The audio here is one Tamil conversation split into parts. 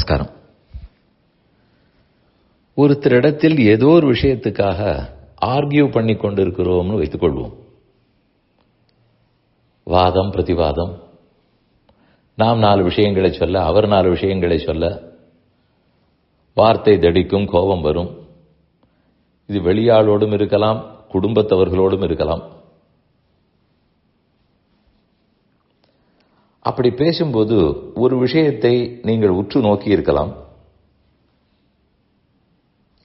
நமஸ்காரம். ஒருத்தரிடத்தில் ஏதோ ஒரு விஷயத்துக்காக ஆர்கியூ பண்ணி கொண்டிருக்கிறோம்னு வைத்துக்கொள்வோம் வாதம் பிரதிவாதம். நாம் நாலு விஷயங்களை சொல்ல அவர் நாலு விஷயங்களை சொல்ல வார்த்தை தடிக்கும் கோபம் வரும். இது வெளியாளோடும் இருக்கலாம் குடும்பத்தவர்களோடும் இருக்கலாம். அப்படி பேசும்போது ஒரு விஷயத்தை நீங்கள் உற்று நோக்கி இருக்கலாம்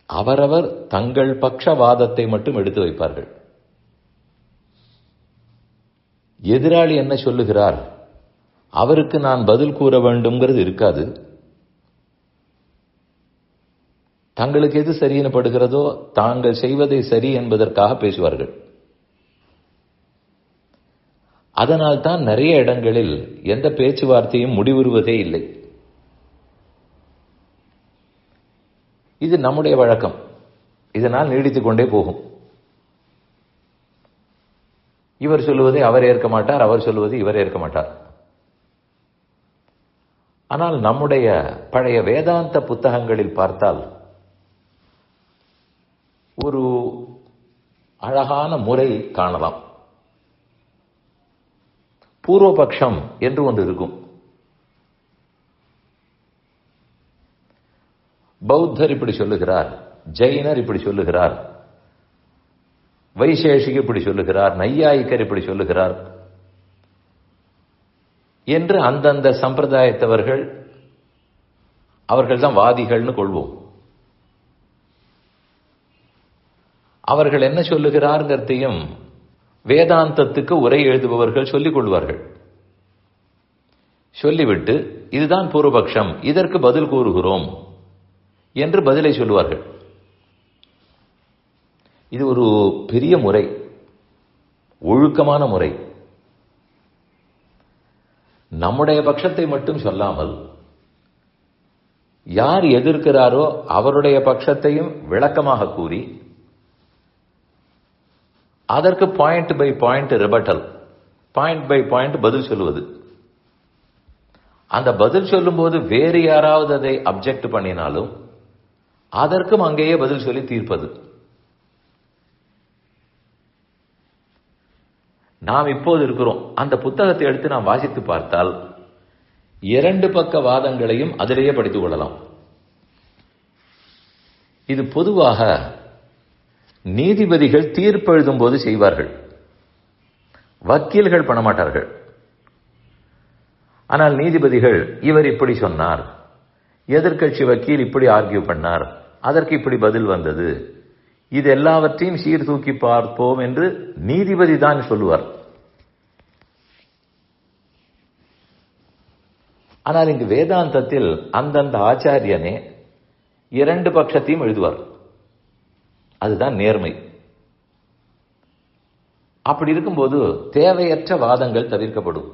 அவரவர் தங்கள் பட்சவாதத்தை மட்டும் எடுத்து வைப்பார்கள். எதிராளி என்ன சொல்லுகிறார்? அவருக்கு நான் பதில் கூற வேண்டும்ங்கிறது இருக்காது. தங்களுக்கு எது சரின்னு படுகிறதோ தாங்கள் செய்வதை சரி என்பதற்காக பேசுவார்கள். அதனால் தான் நிறைய இடங்களில் எந்த பேச்சுவார்த்தையும் முடிவுறுவதே இல்லை. இது நம்முடைய வழக்கம். இதனால் நீடித்துக் கொண்டே போகும். இவர் சொல்லுவதை அவர் ஏற்க மாட்டார் அவர் சொல்லுவதை இவர் ஏற்க மாட்டார். ஆனால் நம்முடைய பழைய வேதாந்த புத்தகங்களில் பார்த்தால் ஒரு அழகான முறை காணலாம். பூர்வபக்ஷம் என்று ஒன்று இருக்கும். பௌத்தர் இப்படி சொல்லுகிறார் ஜெயினர் இப்படி சொல்லுகிறார் வைசேஷிக இப்படி சொல்லுகிறார் நையாயிக்கர் இப்படி சொல்லுகிறார் என்று அந்தந்த சம்பிரதாயத்தவர்கள் அவர்கள் தான் வாதிகள்னு கொள்வோம். அவர்கள் என்ன சொல்லுகிறாருங்கிறதையும் வேதாந்தத்துக்கு உரை எழுதுபவர்கள் சொல்லிக் கொள்வார்கள். சொல்லிவிட்டு இதுதான் பூர்வபக்ஷம் இதற்கு பதில் கூறுகிறோம் என்று பதிலை சொல்லுவார்கள். இது ஒரு பெரிய முறை ஒழுக்கமான முறை. நம்முடைய பட்சத்தை மட்டும் சொல்லாமல் யார் எதிர்க்கிறாரோ அவருடைய பட்சத்தையும் விளக்கமாக கூறி அதற்கு point by point rebuttal point by point பதில் சொல்லுவது. அந்த பதில் சொல்லும்போது வேறு யாராவது அதை அப்ஜெக்ட் பண்ணினாலும் அதற்கும் அங்கேயே பதில் சொல்லி தீர்ப்பது. நாம் இப்போது இருக்கிறோம். அந்த புத்தகத்தை எடுத்து நாம் வாசித்து பார்த்தால் இரண்டு பக்க வாதங்களையும் அதிலேயே படித்துக் கொள்ளலாம். இது பொதுவாக நீதிபதிகள் தீர்ப்பு எழுதும் போது செய்வார்கள். வக்கீல்கள் பண்ண மாட்டார்கள் ஆனால் நீதிபதிகள் இவர் இப்படி சொன்னார். எதிர்கட்சி வக்கீல் இப்படி ஆர்கியூ பண்ணார். அதற்கு இப்படி பதில் வந்தது. இது எல்லாவற்றையும் சீர்தூக்கி பார்ப்போம் என்று நீதிபதி தான் சொல்லுவார். ஆனால் இங்கு வேதாந்தத்தில் அந்தந்த ஆச்சாரியனே இரண்டு பட்சத்தையும் எழுதுவார். அதுதான் நேர்மை. அப்படி இருக்கும்போது தேவையற்ற வாதங்கள் தவிர்க்கப்படும்.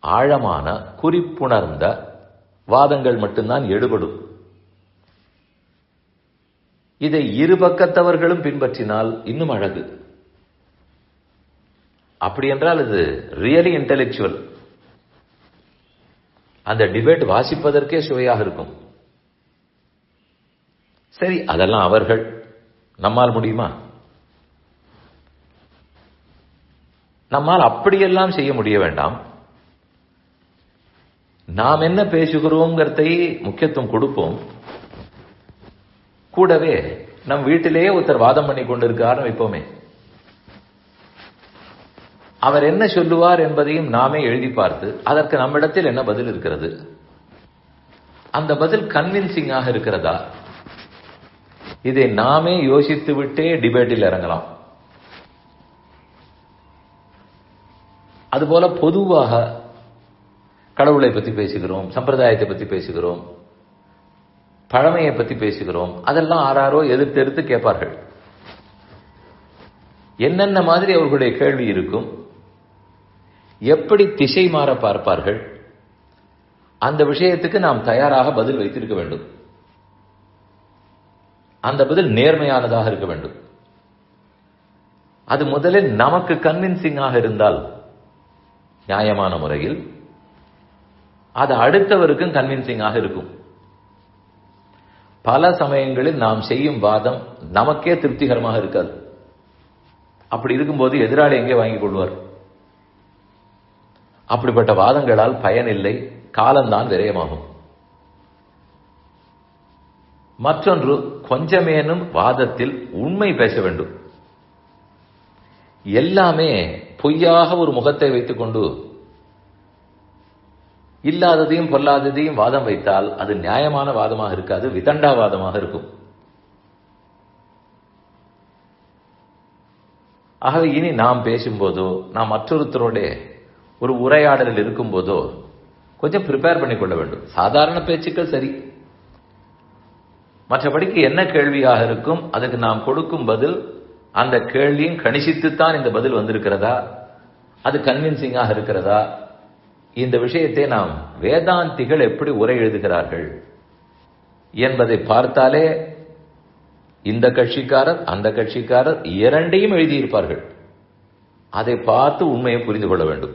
ஆழமான குறிப்புணர்ந்த வாதங்கள் மட்டும்தான் எடுபடும். இதை இரு பக்கத்தவர்களும் பின்பற்றினால் இன்னும் அழகு. அப்படி என்றால் இது ரியலி இன்டெலெக்சுவல் அந்த டிபேட் வாசிப்பதற்கே சுவையாக இருக்கும். சரி அதெல்லாம் அவர்கள். நம்மால் முடியுமா? நம்மால் அப்படியெல்லாம் செய்ய முடிய வேண்டாம். நாம் என்ன பேசுகிறோங்கிறதை முக்கியத்துவம் கொடுப்போம். கூடவே நம் வீட்டிலேயே ஒருத்தர் வாதம் பண்ணி கொண்டிருக்காரு வைப்போமே. அவர் என்ன சொல்லுவார் என்பதையும் நாமே எழுதி பார்த்து அதற்கு நம்மிடத்தில் என்ன பதில் இருக்கிறது? அந்த பதில் கன்வின்சிங்காக இருக்கிறதா? இதை நாமே யோசித்து விட்டே டிபேட்டில் இறங்கலாம். அதுபோல பொதுவாக கடவுளை பத்தி பேசுகிறோம் சம்பிரதாயத்தை பத்தி பேசுகிறோம் பழமையை பத்தி பேசுகிறோம் அதெல்லாம் ஆறாரோ எதிர்த்து எடுத்து கேட்பார்கள். என்னென்ன மாதிரி அவர்களுடைய கேள்வி இருக்கும் எப்படி திசை மாற பார்ப்பார்கள் அந்த விஷயத்துக்கு நாம் தயாராக பதில் வைத்திருக்க வேண்டும். அந்த பதில் நேர்மையானதாக இருக்க வேண்டும். அது முதலில் நமக்கு கன்வின்சிங்காக இருந்தால் நியாயமான முறையில் அது அடுத்தவருக்கும் கன்வின்சிங்காக இருக்கும். பல சமயங்களில் நாம் செய்யும் வாதம் நமக்கே திருப்திகரமாக இருக்காது. அப்படி இருக்கும்போது எதிராளி எங்கே வாங்கிக் கொள்வார்? அப்படிப்பட்ட வாதங்களால் பயனில்லை காலம்தான் விரயமாகும். மற்றொன்று கொஞ்சமேனும் வாதத்தில் உண்மை பேச வேண்டும். எல்லாமே பொய்யாக ஒரு முகத்தை வைத்துக்கொண்டு இல்லாததையும் பொல்லாததையும் வாதம் வைத்தால் அது நியாயமான வாதமாக இருக்காது விதண்டாவாதமாக இருக்கும். ஆகவே இனி நாம் பேசும்போதோ நாம் மற்றொருத்தரோட ஒரு உரையாடலில் இருக்கும்போதோ கொஞ்சம் ப்ரிப்பேர் பண்ணிக்கொள்ள வேண்டும். சாதாரண பேச்சுக்கள் சரி. மற்றபடிக்கு என்ன கேள்வியாக இருக்கும்? அதுக்கு நாம் கொடுக்கும் பதில் அந்த கேள்வியும் கணிசித்துத்தான் இந்த பதில் வந்திருக்கிறதா? அது கன்வின்சிங்காக இருக்கிறதா? இந்த விஷயத்தை நாம் வேதாந்திகள் எப்படி உரை எழுதுகிறார்கள் என்பதை பார்த்தாலே இந்த கட்சிக்காரர் அந்த கட்சிக்காரர் இரண்டையும் எழுதியிருப்பார்கள். அதை பார்த்து உண்மையை புரிந்து கொள்ள வேண்டும்.